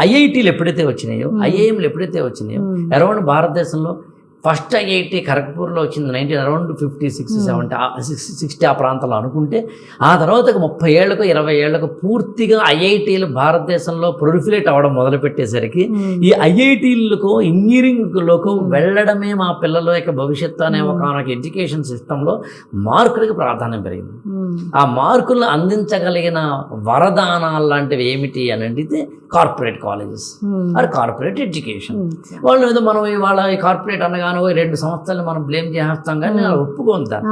ఐఐటీలు ఎప్పుడైతే వచ్చినాయో ఐఐఎంలు ఎప్పుడైతే వచ్చినాయో అరౌండ్ భారతదేశంలో ఫస్ట్ ఐఐటి ఖరగ్పూర్లో వచ్చింది nineteen around fifty six seventy sixty sixty ఆ ప్రాంతంలో అనుకుంటే ఆ తర్వాత ముప్పై ఏళ్ళకు ఇరవై ఏళ్ళకు పూర్తిగా ఐఐటీలు భారతదేశంలో ప్రొలిఫిలేట్ అవ్వడం మొదలుపెట్టేసరికి ఈ ఐఐటీలకు ఇంజనీరింగ్లోకి వెళ్ళడమే మా పిల్లల యొక్క భవిష్యత్తు అనే ఒక ఎడ్యుకేషన్ సిస్టంలో మార్కులకి ప్రాధాన్యం పెరిగింది. ఆ మార్కులను అందించగలిగిన వరదానాలు లాంటివి ఏమిటి అని అడిగితే corporate colleges or corporate education. వాళ్ళు ఏదో మనం ఇవాళ ఈ కార్పొరేట్ అనగానే ఓ రెండు సంవత్సరాలు మనం బ్లేమ్ చేస్తాం కానీ నేను ఒప్పుకోను దాన్ని.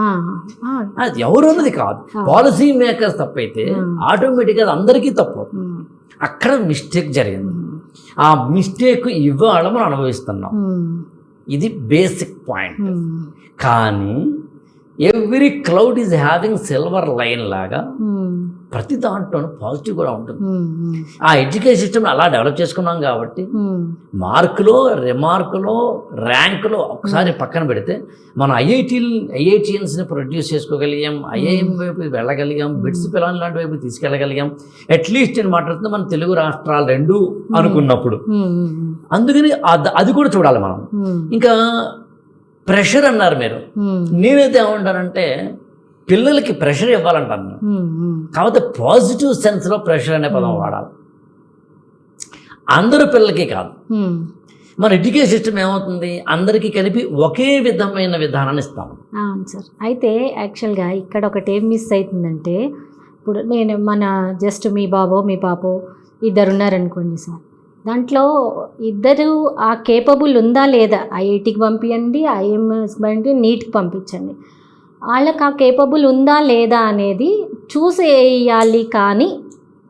అది ఎవరు అన్నది కాదు. పాలసీ మేకర్స్ తప్పైతే ఆటోమేటిక్గా అది అందరికీ తప్పు. అక్కడ మిస్టేక్ జరిగింది. ఆ మిస్టేక్ ఇవాళ మనం అనుభవిస్తున్నాం. ఇది బేసిక్ పాయింట్ కానీ every cloud is having silver line లాగా ప్రతి దాంట్లోనూ పాజిటివ్ కూడా ఉంటుంది. ఆ ఎడ్యుకేషన్ సిస్టమ్ అలా డెవలప్ చేసుకున్నాం కాబట్టి మార్కులో రిమార్కులో ర్యాంకులో ఒకసారి పక్కన పెడితే మనం ఐఐటీలు ఐఐటియన్స్ని ప్రొడ్యూస్ చేసుకోగలిగాం ఐఐఎం వైపు వెళ్ళగలిగాం బిట్స్ పిల్లల లాంటి వైపు తీసుకెళ్ళగలిగాం. అట్లీస్ట్ నేను మాట్లాడుతుంది మన తెలుగు రాష్ట్రాలు రెండు అనుకున్నప్పుడు. అందుకని అద- అది కూడా చూడాలి మనం. ఇంకా ప్రెషర్ అన్నారు మీరు. నేనైతే ఏమంటానంటే పిల్లలకి ప్రెషర్ ఇవ్వాలంటాను కాకపోతే పాజిటివ్ సెన్స్లో ప్రెషర్ అనే పదం వాడాలి. అందరు పిల్లలకి కాదు. మన ఎడ్యుకేషన్ సిస్టమ్ ఏమవుతుంది? అందరికీ కలిపి ఒకే విధమైన విధానాన్ని ఇస్తాం అవును సార్ అయితే యాక్చువల్గా ఇక్కడ ఒకటి ఏం మిస్ అవుతుందంటే ఇప్పుడు నేను మన జస్ట్ మీ బాబో మీ పాపో ఇద్దరు ఉన్నారనుకోండి సార్ దాంట్లో ఇద్దరు ఆ కేపబుల్ ఉందా లేదా? ఐఐటికి పంపించండి ఐఎంఎస్ పంపి నీట్కి పంపించండి. వాళ్ళకి ఆ కేపబుల్ ఉందా లేదా అనేది చూసేయాలి కానీ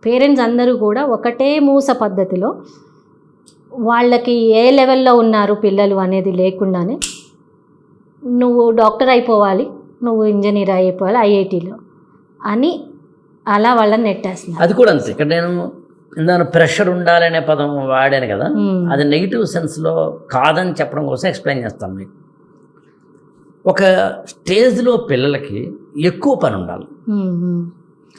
పేరెంట్స్ అందరూ కూడా ఒకటే మూస పద్ధతిలో వాళ్ళకి ఏ లెవెల్లో ఉన్నారు పిల్లలు అనేది లేకుండానే నువ్వు డాక్టర్ అయిపోవాలి నువ్వు ఇంజనీర్ అయిపోవాలి ఐఐటీలో అని అలా వాళ్ళని నెట్టేస్తున్నారు. అది కూడా అంతే. ఇక్కడ నేను ఇందాక ప్రెషర్ ఉండాలనే పదం వాడాను కదా. అది నెగిటివ్ సెన్స్లో కాదని చెప్పడం కోసం ఎక్స్ప్లెయిన్ చేస్తాను మీకు. ఒక స్టేజ్లో పిల్లలకి ఎక్కువ పని ఉండాలి.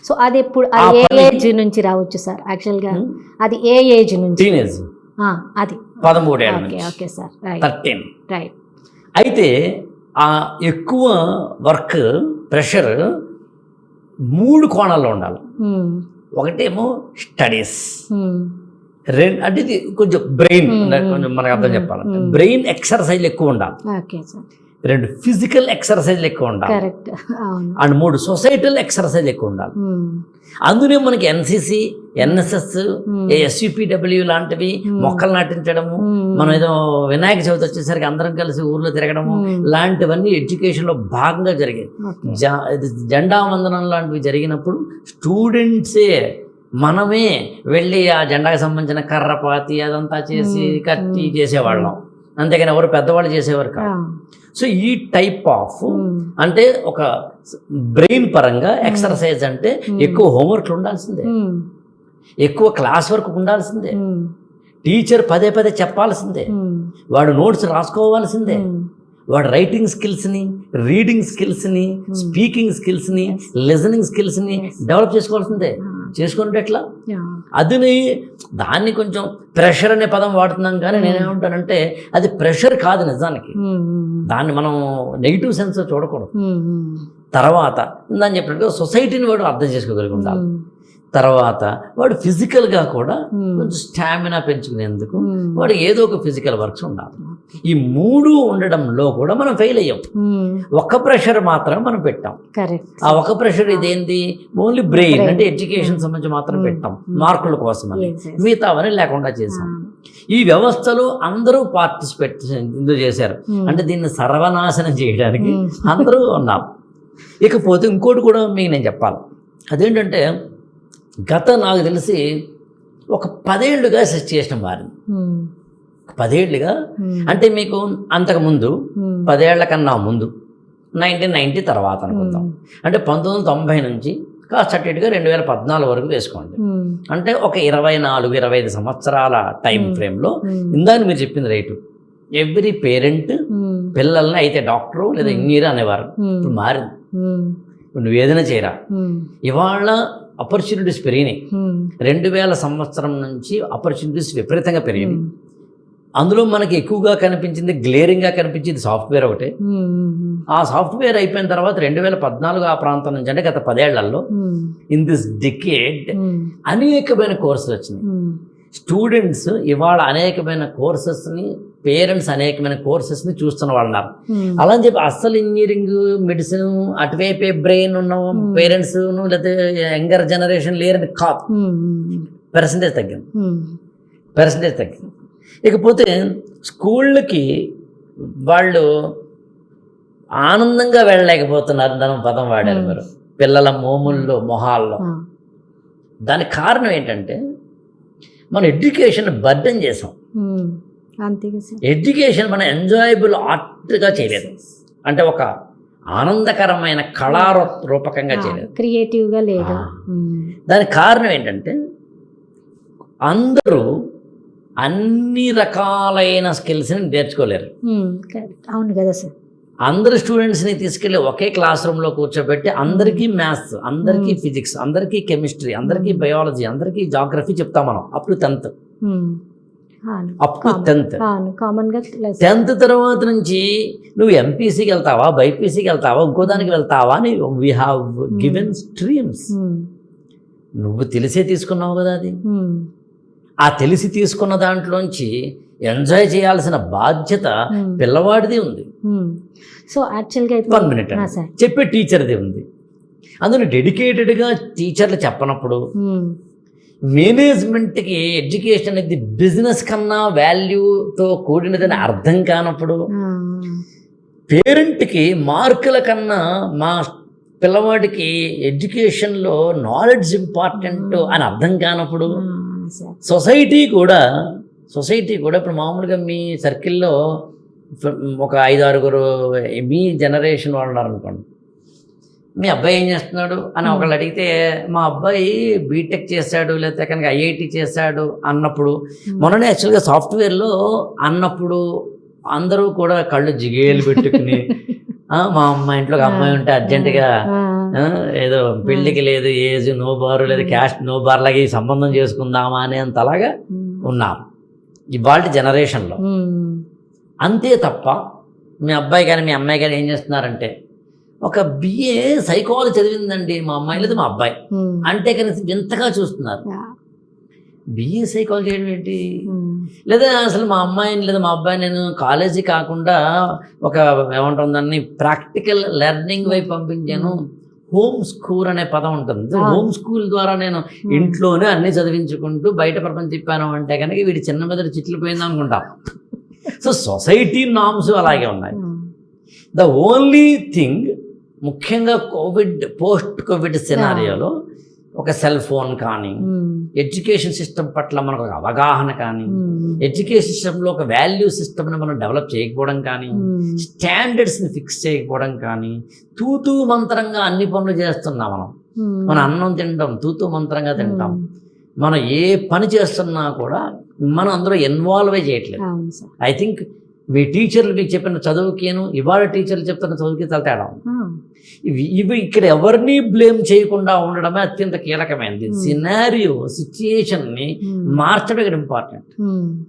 సో అది ఎప్పుడు ఏ ఏజ్ నుంచి రావచ్చు సార్? యాక్చువల్గా. అది ఏ ఏజ్ నుంచి? టీనేజ్ అది. పదమూడేళ్ళ okay sir. Right thirteen right అయితే ఆ ఎక్కువ వర్క్ ప్రెషర్ మూడు కోణాల్లో ఉండాలి. ఒకటేమో స్టడీస్. మ్మ్, రెండు అంటే ఇది కొంచెం బ్రెయిన్ Hmm, hmm, కొంచెం మనకు అర్థం hmm, hmm. బ్రెయిన్ ఎక్సర్సైజ్ ఎక్కువ ఉండాలి. రెండు ఫిజికల్ ఎక్సర్సైజ్ ఎక్కువ ఉండాలి అండ్ మూడు సొసైటల్ ఎక్సర్సైజ్ ఎక్కువ ఉండాలి అందులో మనకి ఎన్సిసి ఎన్ఎస్ఎస్. ఎస్యూపిడబ్ల్యూ లాంటివి. మొక్కలు నాటించడము. మనం ఏదో వినాయక చవితి వచ్చేసరికి అందరం కలిసి ఊర్లో తిరగడము. లాంటివన్నీ ఎడ్యుకేషన్లో భాగంగా జరిగాయి ఓకే. జా- ఇది జెండా వందనం లాంటివి జరిగినప్పుడు స్టూడెంట్సే మనమే వెళ్ళి ఆ జెండాకి సంబంధించిన కర్రపాతి అదంతా చేసి. కట్టి. చేసేవాళ్ళం అంతేగాని ఎవరు పెద్దవాళ్ళు చేసేవారు కాదు. సో ఈ టైప్ ఆఫ్ అంటే ఒక బ్రెయిన్ పరంగా ఎక్సర్సైజ్ అంటే. ఎక్కువ హోంవర్క్లు ఉండాల్సిందే. ఎక్కువ క్లాస్ వర్క్ ఉండాల్సిందే. టీచర్ పదే పదే చెప్పాల్సిందే. వాడు నోట్స్ రాసుకోవాల్సిందే. వాడు రైటింగ్ స్కిల్స్ని రీడింగ్ స్కిల్స్ని స్పీకింగ్ స్కిల్స్ని లిజనింగ్ స్కిల్స్ని. డెవలప్ చేసుకోవాల్సిందే. చేసుకుంటే ఎట్లా యా. అదిని దాన్ని కొంచెం ప్రెషర్ అనే పదం వాడుతున్నాం కానీ. నేనేమంటానంటే అది ప్రెషర్ కాదు నిజానికి దాన్ని మనం నెగిటివ్ సెన్స్ చూడకూడదు. తర్వాత ఇందని చెప్పినట్టు సొసైటీని వాడు అర్థం చేసుకోగలిగి ఉండాలి తర్వాత వాడు ఫిజికల్గా కూడా మ్మ్. కొంచెం స్టామినా పెంచుకునేందుకు మ్మ్. వాడు ఏదో ఒక ఫిజికల్ వర్క్స్ ఉండాలి ఈ మూడు ఉండడంలో కూడా మనం ఫెయిల్ అయ్యాం. ఒక ప్రెషర్ మాత్రమే మనం పెట్టాం ఆ ఒక ప్రెషర్ ఇదేంది ఓన్లీ బ్రెయిన్. అంటే ఎడ్యుకేషన్ సంబంధించి మాత్రం Hmm. పెట్టాం Hmm. మార్కుల కోసం అని. మిగతావని లేకుండా చేసాం ఈ వ్యవస్థలో అందరూ పార్టిసిపేట్ ఇందులో చేశారు. అంటే దీన్ని సర్వనాశనం చేయడానికి. అందరూ ఉన్నాం ఇకపోతే ఇంకోటి కూడా మీకు నేను చెప్పాలి అదేంటంటే గత నాకు తెలిసి ఒక పదేళ్ళుగా సిచ్యుయేషన్ మారింది. పదేళ్ళుగా. అంటే మీకు అంతకు ముందు మ్మ్. పదేళ్ళ కన్నా ముందు నైన్టీన్ నైంటీ తర్వాత అనుకుందాం. అంటే పంతొమ్మిది వందల తొంభై నుంచి కాస్త అటు ఇటుగా రెండు వేల పద్నాలుగు వరకు వేసుకోండి. అంటే ఒక ఇరవై నాలుగు ఇరవై ఐదు సంవత్సరాల టైం. ఫ్రేమ్లో. ఇందాక మీరు చెప్పింది రైటు ఎవ్రీ పేరెంట్. పిల్లల్ని అయితే డాక్టరు లేదా. ఇంజనీర్ అనేవారు. ఇప్పుడు మారింది నువ్వు ఏదైనా చేయరా. ఇవాళ ఆపర్చునిటీస్ పెరిగినాయి. ఉమ్, రెండు వేల సంవత్సరం నుంచి ఆపర్చునిటీస్ విపరీతంగా పెరిగినాయి. ఉమ్, అందులో మనకి ఎక్కువగా కనిపించింది గ్లేరింగ్గా కనిపించింది సాఫ్ట్వేర్ ఒకటే. ఉమ్, ఆ సాఫ్ట్వేర్ అయిపోయిన తర్వాత రెండు వేల పద్నాలుగు ఆ ప్రాంతం నుంచి అంటే గత పదేళ్ళలో ఇన్ దిస్ డికేడ్ అనేకమైన కోర్సులు వచ్చినాయి. స్టూడెంట్స్ ఇవాళ అనేకమైన కోర్సెస్ని పేరెంట్స్ అనేకమైన కోర్సెస్ని చూస్తున్న వాళ్ళు ఉన్నారు అలా అని చెప్పి అస్సలు ఇంజనీరింగ్ మెడిసిన్ అటువైపే బ్రెయిన్ ఉన్న పేరెంట్స్ లేకపోతే యంగర్ జనరేషన్ లేరని కాదు. పర్సంటేజ్ తగ్గింది. పర్సంటేజ్ తగ్గింది. ఇకపోతే స్కూళ్ళకి వాళ్ళు ఆనందంగా వెళ్ళలేకపోతున్నారు దాని పదం వాడారు మీరు. పిల్లల మోముల్లో మొహాల్లో. దానికి కారణం ఏంటంటే మనం ఎడ్యుకేషన్ బర్డెన్ చేసాం. సార్. ఎడ్యుకేషన్ మనం ఎంజాయబుల్ ఆర్ట్గా చేయలేదు. అంటే ఒక ఆనందకరమైన కళారూ రూపకంగా చేయలేదు. క్రియేటివ్గా లేదు. ఆ. ఉమ్, దానికి కారణం ఏంటంటే అందరూ అన్ని రకాలైన స్కిల్స్ని నేర్చుకోలేరు. కరెక్ట్. అవును కదా సార్. అందరు స్టూడెంట్స్ని తీసుకెళ్ళి ఒకే క్లాస్ రూమ్లో కూర్చోబెట్టి అందరికీ మ్యాథ్స్ అందరికీ ఫిజిక్స్ అందరికీ కెమిస్ట్రీ అందరికీ బయాలజీ అందరికీ జాగ్రఫీ చెప్తాం మనం. Up to tenth up to tenth tenth తర్వాత నుంచి నువ్వు ఎంపీసీకి వెళ్తావా బైపీసీకి వెళ్తావా ఇంకో దానికి వెళ్తావా అని వీ హ్యావ్ గివెన్ స్ట్రీమ్స్ నువ్వు తెలిసే తీసుకున్నావు కదా అది. ఉమ్, ఆ తెలిసి తీసుకున్న దాంట్లోంచి ఎంజాయ్ చేయాల్సిన బాధ్యత ఉమ్, పిల్లవాడిది ఉంది. సో యాక్చువల్గా వన్ మినిట్ చెప్పే టీచర్ది ఉంది. అందులో డెడికేటెడ్గా టీచర్లు చెప్పనప్పుడు ఉమ్, మేనేజ్మెంట్కి ఎడ్యుకేషన్ అనేది బిజినెస్ కన్నా వాల్యూతో కూడినదని అర్థం కానప్పుడు ఆ, పేరెంట్కి మార్కుల కన్నా మా పిల్లవాడికి ఎడ్యుకేషన్లో నాలెడ్జ్ ఇంపార్టెంట్ అని అర్థం కానప్పుడు సొసైటీ కూడా సొసైటీ కూడా ఇప్పుడు మామూలుగా మీ సర్కిల్లో ఒక ఐదు ఆరుగురు మీ జనరేషన్ వాళ్ళు ఉన్నారనుకోండి. మీ అబ్బాయి ఏం చేస్తున్నాడు? అని ఒకళ్ళు అడిగితే మా అబ్బాయి బీటెక్ చేశాడు లేకపోతే కనుక ఐఐటి చేశాడు అన్నప్పుడు మొన్ననే యాక్చువల్గా సాఫ్ట్వేర్లో అన్నప్పుడు అందరూ కూడా కళ్ళు జిగేలు పెట్టుకుని "ఆ, మా అమ్మ ఇంట్లో ఒక అమ్మాయి ఉంటే అర్జెంటుగా ఏదో పెళ్ళికి లేదు ఏజ్ నో బారు లేదు క్యాస్ట్ నో బార్ లాగా ఈ సంబంధం చేసుకుందామా అనేంతలాగా ఉమ్, ఉన్నారు ఇవాళ జనరేషన్లో. అంతే తప్ప మీ అబ్బాయి కానీ మీ అమ్మాయి కానీ ఏం చేస్తున్నారంటే ఒక బిఏ సైకాలజీ చదివిందండి మా అమ్మాయి లేదు మా అబ్బాయి. అంటే కనీసం వింతగా చూస్తున్నారు. బిఏ సైకాలజీ ఏంటి? లేదా అసలు మా అమ్మాయిని లేదా మా అబ్బాయి నేను కాలేజీ కాకుండా ఒక ఏమంటుంది దాన్ని ప్రాక్టికల్ లెర్నింగ్ వైపు పంపించాను. హోమ్ స్కూల్ అనే పదం ఉంటుంది. హోమ్ స్కూల్ ద్వారా నేను ఇంట్లోనే అన్ని చదివించుకుంటూ బయట ప్రపంచం తిప్పాను అంటే కనుక వీడి చిన్న మీద చిట్లు పోయింది అనుకుంటాం. సో సొసైటీ నామ్స్ అలాగే ఉన్నాయి. ద ఓన్లీ థింగ్ ముఖ్యంగా కోవిడ్ పోస్ట్ కోవిడ్ సినారియోలో ఒక సెల్ ఫోన్ కానీ ఎడ్యుకేషన్ సిస్టమ్ పట్ల మనకు ఒక అవగాహన కానీ ఎడ్యుకేషన్ సిస్టంలో ఒక వాల్యూ సిస్టమ్ని మనం డెవలప్ చేయకపోవడం కానీ స్టాండర్డ్స్ని ఫిక్స్ చేయకపోవడం కానీ తూతూ మంత్రంగా అన్ని పనులు చేస్తున్నాం మనం. మనం అన్నం తింటాం తూతూ మంత్రంగా తింటాం. మనం ఏ పని చేస్తున్నా కూడా మనం అందులో ఇన్వాల్వ్ చేయట్లేదు. ఐ థింక్ మీ టీచర్లు మీకు చెప్పిన చదువుకేను ఇవాళ టీచర్లు చెప్తున్న చదువుకి చాలా తేడా ఇవి ఇవి ఇక్కడ ఎవరిని బ్లేమ్ చేయకుండా ఉండడమే అత్యంత కీలకమైనది. సినారియో సిచ్యుయేషన్ని మార్చడం ఇక్కడ ఇంపార్టెంట్.